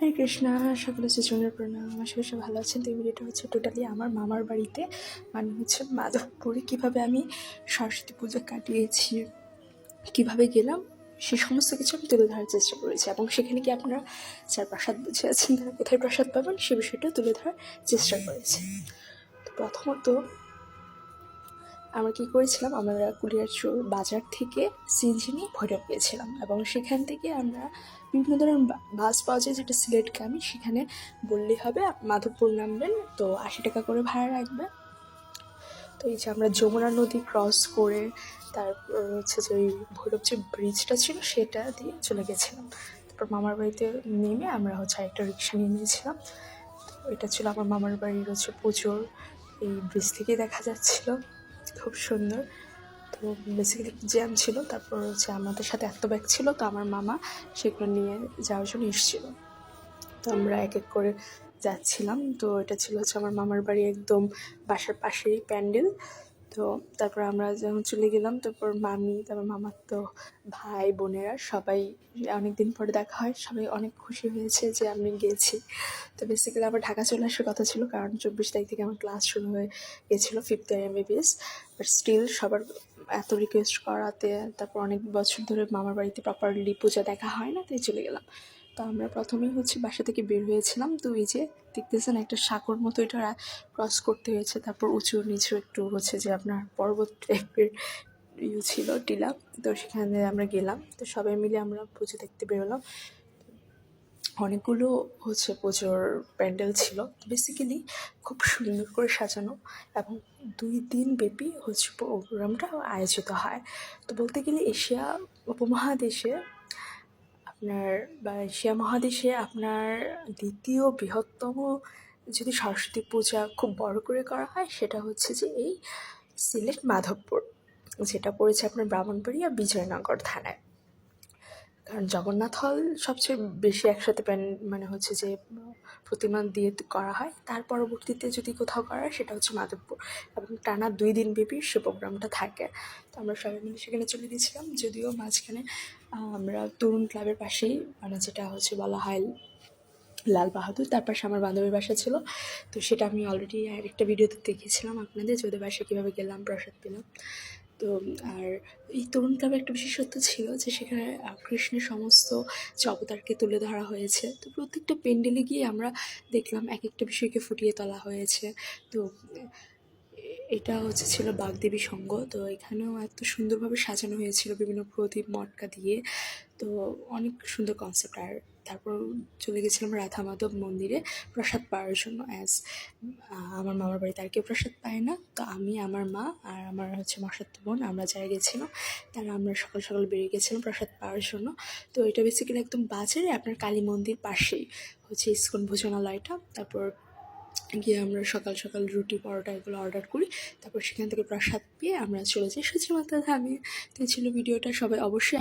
হরে কৃষ্ণা, সকলে সুচন্দ্র প্রণাম। আশা করি ভালো আছেন। তো এই ভিডিওটা হচ্ছে টোটালি আমার মামার বাড়িতে। মানে হচ্ছে মাধবপুরে কীভাবে আমি সরস্বতী পুজো কাটিয়েছি, কীভাবে গেলাম, সে সমস্ত কিছু আমি তুলে ধরার চেষ্টা করেছি। এবং সেখানে কি আপনারা যার প্রসাদ বুঝে আছেন, তারা কোথায় প্রসাদ পাবেন, সে বিষয়টা তুলে ধরার চেষ্টা করেছি। তো প্রথমত আমরা কী করেছিলাম? আমরা কুলিয়ারচুর বাজার থেকে নিয়ে ভৈরব গিয়েছিলাম এবং সেখান থেকে আমরা বিভিন্ন ধরনের বাস পাওয়া যায় যেটা সিলেটগামী সেখানে বললেই হবে মাধবপুর নামবেন, তো আশি টাকা করে ভাড়া রাখবে। তো এই যে আমরা যমুনা নদী ক্রস করে তারপর হচ্ছে যে ওই ভৈরব যে ব্রিজটা ছিল, সেটা দিয়ে চলে গেছিলাম। তারপর মামার বাড়িতে নেমে আমরা হচ্ছে একটা রিক্সা নিয়ে নিয়েছিলাম। এটা ছিল আমার মামার বাড়ির হচ্ছে পুজোর, এই ব্রিজ থেকেই দেখা যাচ্ছিল। খুব সুন্দর। তো বেসিক্যালি জ্যাম ছিল, তারপর হচ্ছে আমাদের সাথে এত ব্যাগ ছিল, তো আমার মামা সেগুলো নিয়ে যাওয়ার জন্য এসেছিল। তো আমরা এক এক করে যাচ্ছিলাম। তো এটা ছিল হচ্ছে আমার মামার বাড়ি একদম বাসার পাশেই প্যান্ডেল। তো তারপর আমরা যখন চলে গেলাম, তারপর মামি, তারপর মামার তো ভাই, বোনেরা সবাই অনেক দিন পরে দেখা হয়। সবাই অনেক খুশি হয়েছে যে আমি গেছি। তো বেসিক্যালি আমার ঢাকা চলে আসার কথা ছিল, কারণ চব্বিশ তারিখ থেকে আমার ক্লাস শুরু হয়ে গেছিল fifth year MBBS but still সবার এত রিকোয়েস্ট করাতে, তারপর অনেক বছর ধরে মামার বাড়িতে প্রপারলি পূজা দেখা হয় না, তাই চলে গেলাম। তো আমরা প্রথমেই হচ্ছে বাসা থেকে বের হয়েছিলাম। তো এই যে দেখতেছেন একটা সাঁকর মতো এটা ক্রস করতে হয়েছে। তারপর উঁচু নিচু একটু হচ্ছে যে আপনার পর্বত টাইপের ইউ ছিল, টিলা। তো সেখানে আমরা গেলাম। তো সবাই মিলে আমরা পুজো দেখতে বেরোলাম। অনেকগুলো হচ্ছে পুজোর প্যান্ডেল ছিল। বেসিক্যালি খুব সুন্দর করে সাজানো এবং দুই দিন ব্যাপী হচ্ছে প্রোগ্রামটা আয়োজিত হয়। তো বলতে গেলে এশিয়া উপমহাদেশে আপনার এশিয়া মহাদেশে আপনার দ্বিতীয় বৃহত্তম যদি সরস্বতী পূজা খুব বড় করে করা হয়, সেটা হচ্ছে যে এই সিলেট মাধবপুর, যেটা পড়েছে আপনার ব্রাহ্মণবাড়িয়া বিজয়নগর থানায়। কারণ জগন্নাথ হল সবচেয়ে বেশি একসাথে প্যান মানে হচ্ছে যে প্রতিমা দিয়ে করা হয়। তার পরবর্তীতে যদি কোথাও করা হয়, সেটা হচ্ছে মাধবপুর। এবং টানা দুই দিন ব্যাপী সে প্রোগ্রামটা থাকে। তো আমরা সবাই মিলে সেখানে চলে গেছিলাম, যদিও মাঝখানে আমরা তরুণ ক্লাবের পাশেই মানে যেটা হচ্ছে বলা হয় লাল বাহাদুর, তার পাশে আমার বান্ধবীর বাসা ছিল। তো সেটা আমি অলরেডি একটা ভিডিওতে দেখেছিলাম আপনাদের ওদের বাসায় কীভাবে গেলাম, প্রসাদ পেলাম। তো, আর এই তরুণ ক্লাবে একটা বিশেষত্ব ছিল যে সেখানে কৃষ্ণের সমস্ত যে অবতারকে তুলে ধরা হয়েছে। তো প্রত্যেকটা পেন্ডেলে গিয়ে আমরা দেখলাম এক একটা বিষয়কে ফুটিয়ে তোলা হয়েছে। তো এটা হচ্ছে ছিল বাগদেবী সঙ্গ। তো এখানেও এত সুন্দরভাবে সাজানো হয়েছিল বিভিন্ন প্রদীপ, মটকা দিয়ে। তো অনেক সুন্দর কনসেপ্ট আর তারপর চলে গেছিলাম রাধা মাধব মন্দিরে প্রসাদ পাওয়ার জন্য। অ্যাজ আমার মামার বাড়িতে আর কেউ প্রসাদ পায় না। তো আমি, আমার মা আর আমার হচ্ছে মাসাতো বোন আমরা যারা গেছিলাম তারা আমরা সকাল সকাল বেরিয়ে গেছিলাম প্রসাদ পাওয়ার জন্য। তো এটা বেসিক্যালি একদম বাজারে আপনার কালী মন্দির পাশেই হচ্ছে ইস্কন ভোজনালয়টা। তারপর গিয়ে আমরা সকাল সকাল রুটি পরোটা এগুলো অর্ডার করি। তারপর সেখান থেকে প্রসাদ পেয়ে আমরা চলে যাই। সুচিমাতা ধামে। তো ছিল ভিডিওটা। সবাই অবশ্যই